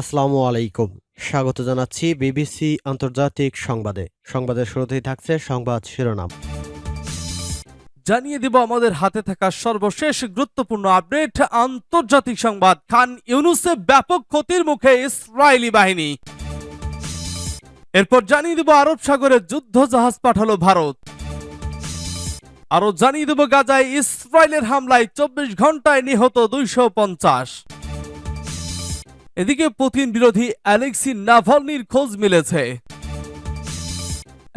আসসালামু আলাইকুম। স্বাগত জানাচ্ছি বিবিসি আন্তর্জাতিক সংবাদে। সংবাদের শুরুতেই থাকছে সংবাদ শিরোনাম। জানিয়ে দিব আমাদের হাতে থাকা সর্বশেষ গুরুত্বপূর্ণ আপডেট, আন্তর্জাতিক সংবাদ। খান ইউনুসে ব্যাপক ক্ষতির মুখে ইসরায়েলি বাহিনী। এরপর জানিয়ে দিব আরব সাগরে যুদ্ধ জাহাজ পাঠালো ভারত। আরও জানিয়ে দেব গাজায় ইসরায়েলের হামলায় চব্বিশ ঘন্টায় নিহত দুইশো পঞ্চাশ। এদিকে পুতিন বিরোধী অ্যালেক্সি নাভালনির খোঁজ মিলেছে।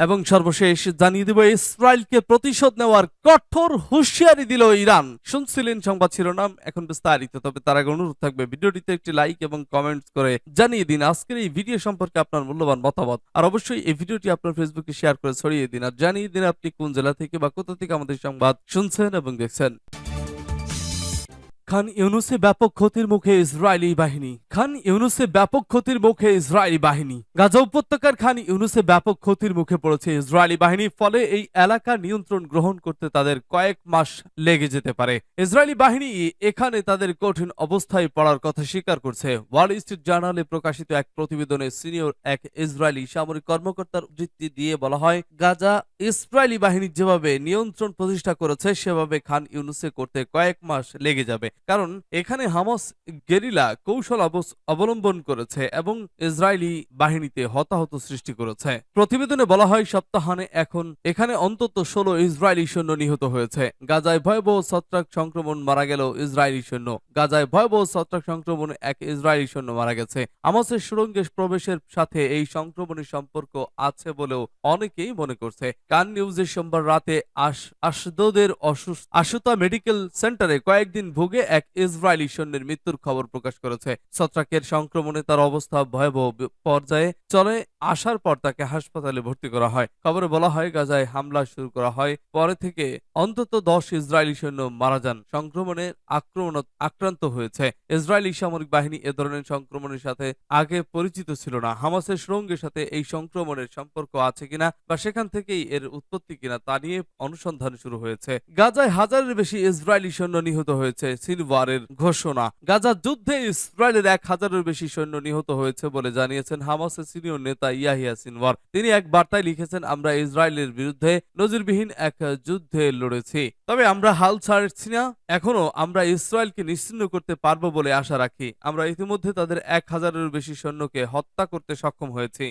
এবং সর্বশেষ জানিয়ে দেব, ইসরায়েলকে প্রতিশোধ নেওয়ার কঠোর হুঁশিয়ারি দিল ইরান। শুনছিলেন সংবাদ শিরোনাম, এখন বিস্তারিত। তবে তার আগে অনুরোধ থাকবে, ভিডিওটিতে একটি লাইক এবং কমেন্টস করে জানিয়ে দিন, আজকের এই ভিডিও সম্পর্কে আপনার মূল্যবান মতামত। আর অবশ্যই এই ভিডিওটি আপনার ফেসবুকে শেয়ার করে ছড়িয়ে দিন। আর জানিয়ে দিন, আপনি কোন জেলা থেকে বা কোথা থেকে আমাদের সংবাদ শুনছেন এবং দেখছেন। খান ইউনুসে ব্যাপক ক্ষতির মুখে ইসরায়েলি বাহিনী। খান ইউনুসে ব্যাপক ক্ষতির মুখে ইসরায়েলি বাহিনী। গাজা উপত্যকার খান ইউনুসে ব্যাপক ক্ষতির মুখে পড়েছে ইসরায়েলি বাহিনী ফলে এই এলাকা নিয়ন্ত্রণ গ্রহণ করতে তাদের কয়েক মাস লেগে যেতে পারে। ইসরায়েলি বাহিনী এখানে তাদের কঠিন অবস্থায় পড়ার কথা স্বীকার করছে। ওয়াল স্ট্রিট জার্নালে প্রকাশিত এক প্রতিবেদনে সিনিয়র এক ইসরায়েলি সামরিক কর্মকর্তার উদ্ধৃতি দিয়ে বলা হয়, গাজা ইসরায়েলি বাহিনী যেভাবে নিয়ন্ত্রণ প্রতিষ্ঠা করেছে, সেভাবে খান ইউনুসে করতে কয়েক মাস লেগে যাবে। কারণ এখানে হামাস গেরিলা কৌশল অবলম্বন করেছে এবং ইসরায়েলি বাহিনীতে হতাহত সৃষ্টি করেছে। প্রতিবেদনে বলা হয় সপ্তাহানে এখন এখানে অন্তত ষোলো ইসরায়েলি সৈন্য নিহত হয়েছে। গাজায় ভয়াবহ ছত্রাক সংক্রমণ মারা গেল ইসরায়েলি সৈন্য, গাজায় ভয়াবহ ছত্রাক সংক্রমণে, এক ইসরায়েলি সৈন্য মারা গেছে। হামাসের সুড়ঙ্গে প্রবেশের সাথে এই সংক্রমণের সম্পর্ক আছে বলেও অনেকেই মনে করছে। কান নিউজের সোমবার রাতে আশ- আশদোদের অসুস্থ, আশুতা মেডিকেল সেন্টারে কয়েকদিন ভুগে এক ইসরায়েলি সৈন্যের মৃত্যুর খবর প্রকাশ করেছে। ছত্রাকের সংক্রমণে তার অবস্থা ভয়াবহ পর্যায়ে চলে, আসার পর তাকে হাসপাতালে ভর্তি করা হয়। খবরে বলা হয়, গাজায় হামলা শুরু করা হয়, পরে থেকে অন্তত দশ ইসরায়েলি সৈন্য মারা যান। সংক্রমণের আক্রমণ, আক্রান্ত হয়েছে। ইসরায়েলি সামরিক বাহিনী এ ধরনের সংক্রমণের সাথে আগে পরিচিত ছিল না। হামাসের সুরঙ্গের সাথে এই সংক্রমণের সম্পর্ক আছে কিনা বা সেখান থেকেই এর উৎপত্তি কিনা তা নিয়ে অনুসন্ধান শুরু হয়েছে। গাজায় হাজারের বেশি ইসরায়েলি সৈন্য নিহত হয়েছে। সিলভারের ঘোষণা। গাজার যুদ্ধে ইসরায়েলের এক হাজারের বেশি সৈন্য নিহত হয়েছে বলে জানিয়েছেন হামাসের সিনিয়র নেতা ইয়াহিয়া সিনওয়ার। তিনি এক বার্তায় লিখেছেন, আমরা ইসরায়েলের বিরুদ্ধে নজিরবিহীন এক যুদ্ধে লড়েছি। তবে আমরা হাল ছাড়ছি না। এখনও আমরা ইসরায়েলকে নিশ্চিন্ন করতে পারব বলে আশা রাখি। আমরা ইতিমধ্যে তাদের এক হাজারের বেশি সৈন্যকে হত্যা করতে সক্ষম হয়েছি।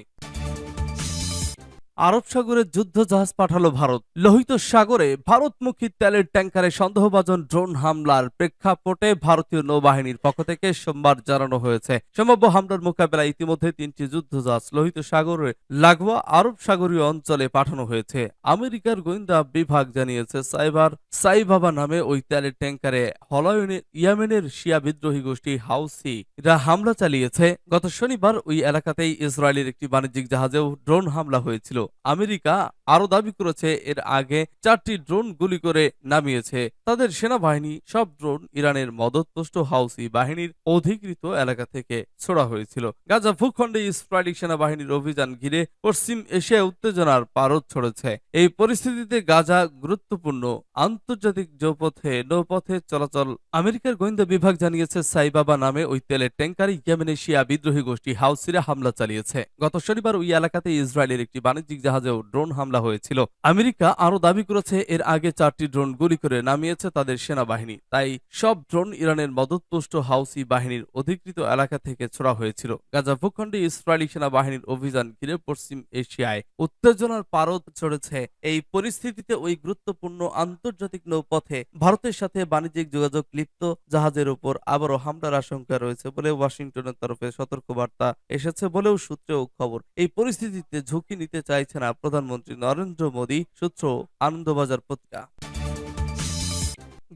আরব সাগরে যুদ্ধ জাহাজ পাঠালো ভারত। লোহিত সাগরে ভারতমুখী তেলের ট্যাঙ্কারে সন্দেহভাজন ড্রোন হামলার প্রেক্ষাপটে ভারতীয় নৌবাহিনীর পক্ষ থেকে সোমবার জানানো হয়েছে। সম্ভাব্য হামলার মোকাবেলায় ইতিমধ্যে তিনটি যুদ্ধ জাহাজ লোহিত সাগরে লাগোয়া আরব সাগরীয় অঞ্চলে পাঠানো হয়েছে। আমেরিকার গোয়েন্দা বিভাগ জানিয়েছে, সাইবার সাইবাবা নামে ওই তেলের ট্যাঙ্কারে হলায়নে ইয়ামেনের শিয়া বিদ্রোহী গোষ্ঠী হাউসি রা হামলা চালিয়েছে। গত শনিবার ওই এলাকাতেই ইসরায়েলের একটি বাণিজ্যিক জাহাজেও ড্রোন হামলা হয়েছিল। আমেরিকা আরও দাবি করেছে, এর আগে চারটি ড্রোন গুলি করে নামিয়েছে। তাদের সেনাবাহিনী সব ড্রোন ইরানের মদতপুষ্ট হাউসি বাহিনীর অধিকৃত এলাকা থেকে ছোড়া হয়েছিল। গাজা ভূখণ্ডে ইসরায়েলি সেনাবাহিনীর অভিযান ঘিরে পশ্চিম এশিয়ায় উত্তেজনার পারদ ছড়েছে। এই পরিস্থিতিতে গাজা গুরুত্বপূর্ণ আন্তর্জাতিক নৌপথে নৌপথে চলাচল আমেরিকার গোয়েন্দা বিভাগ জানিয়েছে, সাইবাবা নামে ওই তেলের ট্যাঙ্কারে ইয়েমেনের শিয়া বিদ্রোহী গোষ্ঠী হাউসিরা হামলা চালিয়েছে। গত শনিবার ওই এলাকাতে ইসরায়েলের একটি বাণিজ্যিক জাহাজেও ড্রোন হামলা হয়েছিল। আমেরিকা আরও দাবি করেছে, এর আগে চারটি ড্রোন গুলি করে নামিয়েছে তাদের সেনাবাহিনী। তাই সব ড্রোন ইরানের মদতপুষ্ট হাউসি বাহিনীর অধিকৃত এলাকা থেকে ছোড়া হয়েছিল। গাজা ভূখণ্ডে ইসরায়েলি সেনাবাহিনীর অভিযান ঘিরে পশ্চিম এশিয়ায় উত্তেজনার পারদ চড়েছে এই পরিস্থিতিতে ওই গুরুত্বপূর্ণ আন্তর্জাতিক নৌপথে ভারতের সাথে বাণিজ্যিক যোগাযোগ লিপ্ত জাহাজের উপর আবারও হামলার আশঙ্কা রয়েছে বলে ওয়াশিংটনের তরফে সতর্কবার্তা এসেছে বলেও সূত্রেও খবর। এই পরিস্থিতিতে ঝুঁকি নিতে চাইছে না প্রধানমন্ত্রী নরেন্দ্র মোদী সূত্র আনন্দবাজার পত্রিকা।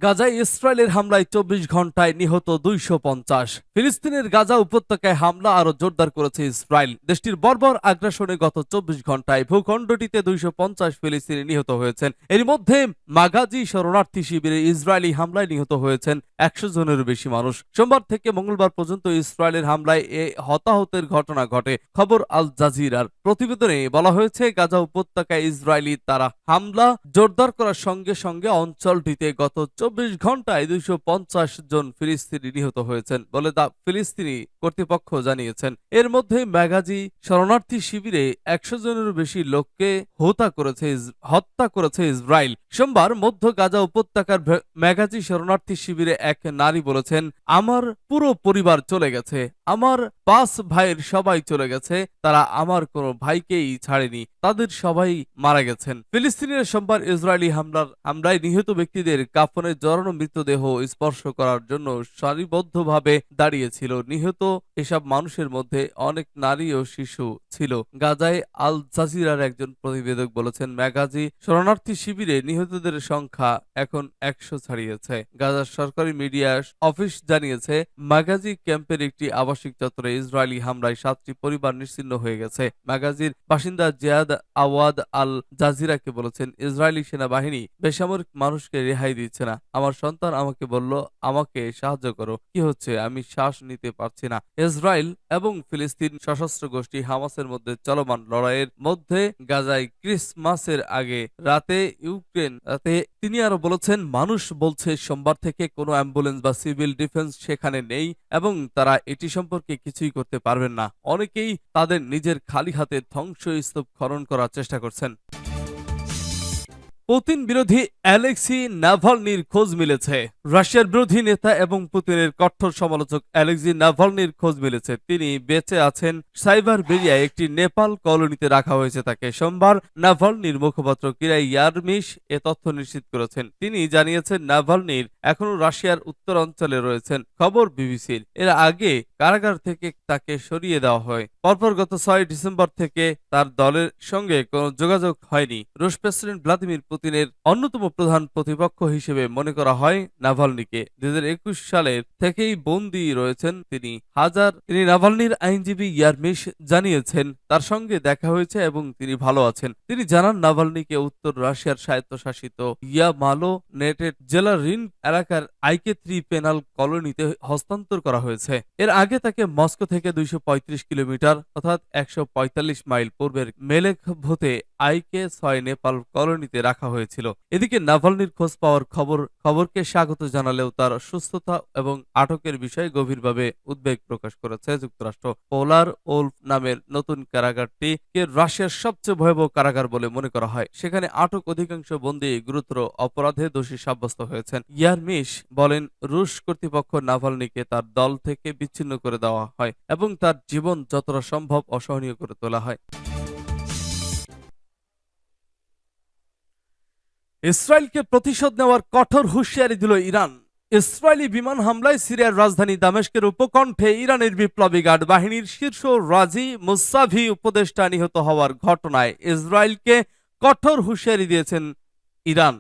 গাজায় ইসরায়েলের হামলায় চব্বিশ ঘন্টায় নিহত দুইশো পঞ্চাশ। ফিলিস্তিনের গাজা উপত্যকায় হামলা আরও জোরদার করেছে ইসরায়েল। দেশটির বর্বর আগ্রাসনে গত চব্বিশ ঘন্টায় ভূখণ্ডটিতে দুইশো পঞ্চাশ ফিলিস্তিনি নিহত হয়েছেন। এর মধ্যে মাগাজি শরণার্থী শিবিরে ইসরায়েলি হামলায় নিহত হয়েছেন একশো জনেরও বেশি মানুষ। সোমবার থেকে মঙ্গলবার পর্যন্ত ইসরায়েলের হামলায় এ হতাহতের ঘটনা ঘটে, খবর আল জাজিরার। প্রতিবেদনে বলা হয়েছে, গাজা উপত্যকায় ইসরায়েলি তারা হামলা জোরদার করার সঙ্গে সঙ্গে অঞ্চলটিতে গত চব্বিশ ঘন্টায় দুইশো পঞ্চাশ জন ফিলিস্তিনি নিহত হয়েছেন বলে দা ফিলিস্তিনি কর্তৃপক্ষ জানিয়েছেন। এর মধ্যে ম্যাগাজি শরণার্থী শিবিরে একশো জনেরও বেশি লোককে হত্যা করেছে হত্যা করেছে ইসরায়েল। সোমবার মধ্য গাজা উপত্যকার ম্যাগাজি শরণার্থী শিবিরে এক নারী বলেছেন, আমার পুরো পরিবার চলে গেছে। আমার পাঁচ ভাইয়ের সবাই চলে গেছে। তারা আমার কোনো ভাইকেই ছাড়েনি। তাদের সবাই মারা গেছেন। ফিলিস্তিনের সোমবার ইসরায়েলি হামলার হামলায় নিহত ব্যক্তিদের কাফনের জড়ানো মৃতদেহ স্পর্শ করার জন্য সারিবদ্ধভাবে দাঁড়িয়েছিল। নিহত এসব মানুষের মধ্যে অনেক নারী ও শিশু ছিল। গাজায় আল জাজিরার একজন প্রতিবেদক বলেছেন, ম্যাগাজি শরণার্থী শিবিরে নিহতদের সংখ্যা এখন একশো ছাড়িয়েছে। গাজার সরকারি মিডিয়া অফিস জানিয়েছে, ম্যাগাজি ক্যাম্পের একটি আবাসিক চত্বরে ইসরায়েলি হামলায় সাতটি পরিবার নিশ্চিন্ন হয়ে গেছে। ম্যাগাজির বাসিন্দা জিয়াদ আওয়াদ আল জাজিরাকে বলেছেন, ইসরায়েলি সেনাবাহিনী বেসামরিক মানুষকে রেহাই দিচ্ছে না। আমার সন্তান আমাকে বলল, আমাকে সাহায্য করো। কি হচ্ছে? আমি শ্বাস নিতে পারছি না। ইসরায়েল এবং ফিলিস্তিন সশস্ত্র গোষ্ঠী হামাসের মধ্যে চলমান লড়াইয়ের মধ্যে গাজায় ক্রিসমাসের আগে রাতে ইউক্রেন রাতে তিনি আরও বলেছেন, মানুষ বলছে সোমবার থেকে কোনো অ্যাম্বুলেন্স বা সিভিল ডিফেন্স সেখানে নেই এবং তারা এটি সম্পর্কে কিছুই করতে পারবেন না। অনেকেই তাদের নিজের খালি হাতে ধ্বংসস্তূপ খনন করার চেষ্টা করছেন। পুতিন বিরোধী অ্যালেক্সি নাভালনির খোঁজ মিলেছে। রাশিয়ার বিরোধী নেতা এবং পুতিনের কঠোর সমালোচক অ্যালেক্সি নাভালনির খোঁজ মিলেছে। তিনি বেঁচে আছেন সাইবার বেরিয়ায় একটি নেপাল কলোনিতে রাখা হয়েছে তাকে। সোমবার নাভালনির মুখপাত্র কিরা ইয়ারমিশ এ তথ্য নিশ্চিত করেছেন। তিনি জানিয়েছেন, নাভালনির এখনও রাশিয়ার উত্তর অঞ্চলে রয়েছেন। খবর বিবিসির। এর আগে কারাগার থেকে তাকে সরিয়ে দেওয়া হয়। পরপর গত ছয় ডিসেম্বর থেকে তার দলের সঙ্গে কোনো যোগাযোগ হয়নি। রুশ প্রেসিডেন্ট ভ্লাদিমির পুতিনের অন্যতম প্রধান প্রতিপক্ষ হিসেবে মনে করা হয় নাভালনিকে। দুই সালের থেকেই বন্দী রয়েছেন তিনি। হাজার তিনি নাভালনির আইনজীবী ইয়ারমিশ জানিয়েছেন, তার সঙ্গে দেখা হয়েছে এবং তিনি ভালো আছেন। তিনি জানান, নাভালনিকে উত্তর রাশিয়ার স্বায়ত্তশাসিত ইয়ামালো নেটেড জেলা রিন এলাকার আইকে থ্রি পেনাল কলোনিতে হস্তান্তর করা হয়েছে। এর আগে তাকে মস্কো থেকে দুইশো পঁয়ত্রিশ কিলোমিটার অর্থাৎ একশো পঁয়তাল্লিশ মাইল পূর্বের মেলেক ভোতে আইকে ছয় নেপাল কলোনিতে রাখা হয়েছিল। এদিকে নাভালনির খোঁজ পাওয়ার খবর, খবরকে স্বাগত জানালেও তার সুস্থতা এবং আটকের বিষয়ে গভীরভাবে উদ্বেগ প্রকাশ করেছে যুক্তরাষ্ট্র। পোলার ওল্ফ নামের নতুন কারাগারটিকে রাশিয়ার সবচেয়ে ভয়াবহ কারাগার বলে মনে করা হয়। সেখানে আটক অধিকাংশ বন্দী গুরুতর অপরাধে দোষী সাব্যস্ত হয়েছেন। ইয়ারমিশ বলেন, রুশ কর্তৃপক্ষ নাভালনিকে তার দল থেকে বিচ্ছিন্ন করে দেওয়া হয় এবং তার জীবন যতটা সম্ভব অসহনীয় করে তোলা হয়। ইসরায়েলকে প্রতিশোধ নেওয়ার কঠোর হুঁশিয়ারি দিল ইরান। ইসরায়েলি বিমান হামলায় সিরিয়ার রাজধানী দামেস্কের উপকণ্ঠে ইরানের বিপ্লবী গার্ড বাহিনীর শীর্ষ রাজি মুসাভি উপদেষ্টা নিহত হওয়ার ঘটনায় ইসরায়েলকে কঠোর হুঁশিয়ারি দিয়েছেন ইরান।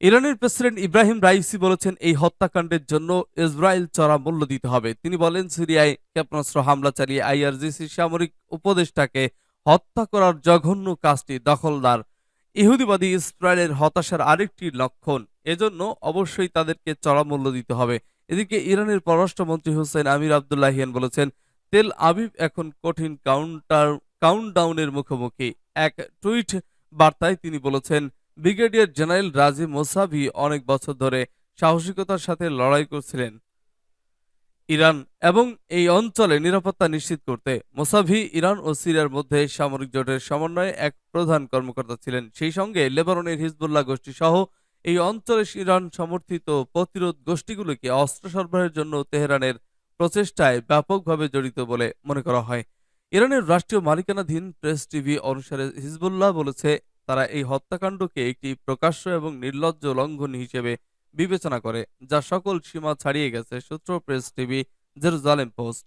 ইরানের প্রেসিডেন্ট ইব্রাহিম রাইসি বলেছেন, এই হত্যাকাণ্ডের জন্য ইসরায়েল চড়া মূল্য দিতে হবে। তিনি বলেন, সিরিয়ায় ক্ষেপণাস্ত্র হামলা চালিয়ে আইআরজিসি সামরিক উপদেষ্টাকে হত্যা করার জঘন্য কাজটি দখলদার ইহুদিবাদী ইসরায়েলের হতাশার আরেকটি লক্ষণ। এজন্য অবশ্যই তাদেরকে চড়া মূল্য দিতে হবে। এদিকে ইরানের পররাষ্ট্রমন্ত্রী হোসেন আমির আবদুল্লাহিয়ান বলেছেন, তেল আবিব এখন কঠিন কাউন্টার, কাউন্টডাউনের মুখোমুখি। এক টুইট বার্তায় তিনি বলেছেন, ব্রিগেডিয়ার জেনারেল রাজি মোসাভি অনেক বছর ধরে সাহসিকতার সাথে লড়াই করছিলেন। ইরান এবং এই অঞ্চলে নিরাপত্তা নিশ্চিত করতে মোসাভি ইরান ও সিরিয়ার মধ্যে সামরিক জোটের সমন্বয়ে এক প্রধান কর্মকর্তা ছিলেন। সেই সঙ্গে লেবাননের হিজবুল্লাহ গোষ্ঠী সহ এই অঞ্চলে ইরান সমর্থিত প্রতিরোধ গোষ্ঠীগুলোকে অস্ত্র সরবরাহের জন্য তেহরানের প্রচেষ্টায় ব্যাপকভাবে জড়িত বলে মনে করা হয়। ইরানের রাষ্ট্রীয় মালিকানাধীন প্রেস টিভি অনুসারে হিজবুল্লাহ বলেছে, তারা এই হত্যাকাণ্ডকে একটি প্রকাশ্য এবং নির্লজ্জ লঙ্ঘন হিসেবে বিবেচনা করে যা সকল সীমা ছাড়িয়ে গেছে সূত্র প্রেস টিভি জেরুজালেম পোস্ট।